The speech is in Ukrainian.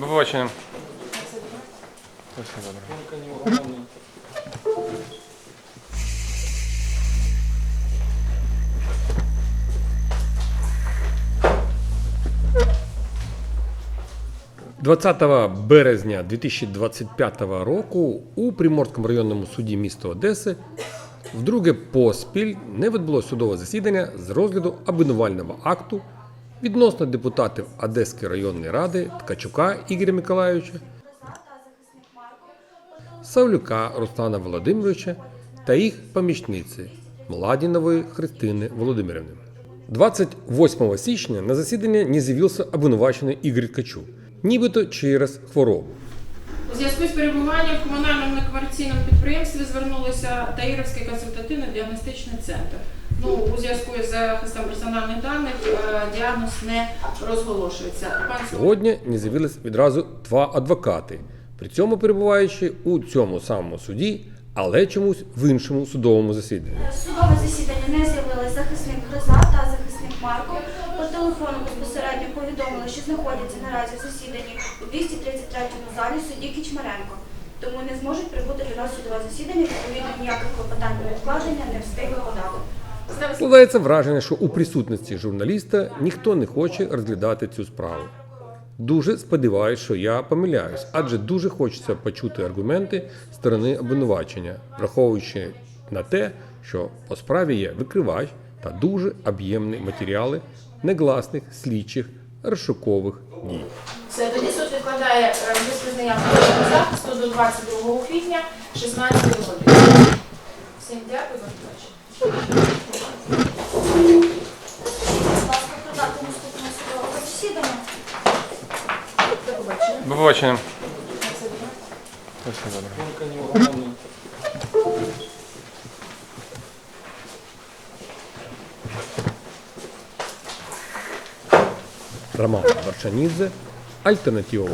побачення. «20 березня 2025 року у Приморському районному суді міста Одеси вдруге поспіль не відбулося судове засідання з розгляду обвинувального акту відносно депутатів Одеської районної ради Ткачука Ігоря Миколайовича, Савлюка Руслана Володимировича та їх помічниці Младінової Христини Володимирівни. 28 січня на засідання не з'явився обвинувачений Ігор Ткачук, нібито через хворобу. У зв'язку з перебуванням в комунальному некомерційному підприємстві звернулися Таїровський консультативно-діагностичний центр. Ну, у зв'язку з захистом персональних даних е, діагноз не розголошується. Пан Сьогодні не з'явились відразу два адвокати, при цьому перебуваючи у цьому самому суді, але чомусь в іншому судовому засіданні. Судове засідання не з'явились захисник Гроза та захисник Марко. По телефону безпосередньо повідомили, що знаходяться наразі в засіданні у 233-му залі судді Кічмаренко. Тому не зможуть прибути до нас судове засідання, відповідно ніяких клопотань про відкладення не встигли подати. Складається враження, що у присутності журналіста ніхто не хоче розглядати цю справу. Дуже сподіваюся, що я помиляюсь, адже дуже хочеться почути аргументи сторони обвинувачення, враховуючи на те, що по справі є викривач та дуже об'ємні матеріали негласних слідчих розшукових дій. Все, тоді суд відкладає е, визнання захисту до 22 квітня 16 години. Всім дякую, до побачення. Побачення. До побачення. Роман Барчанідзе, Альтернатива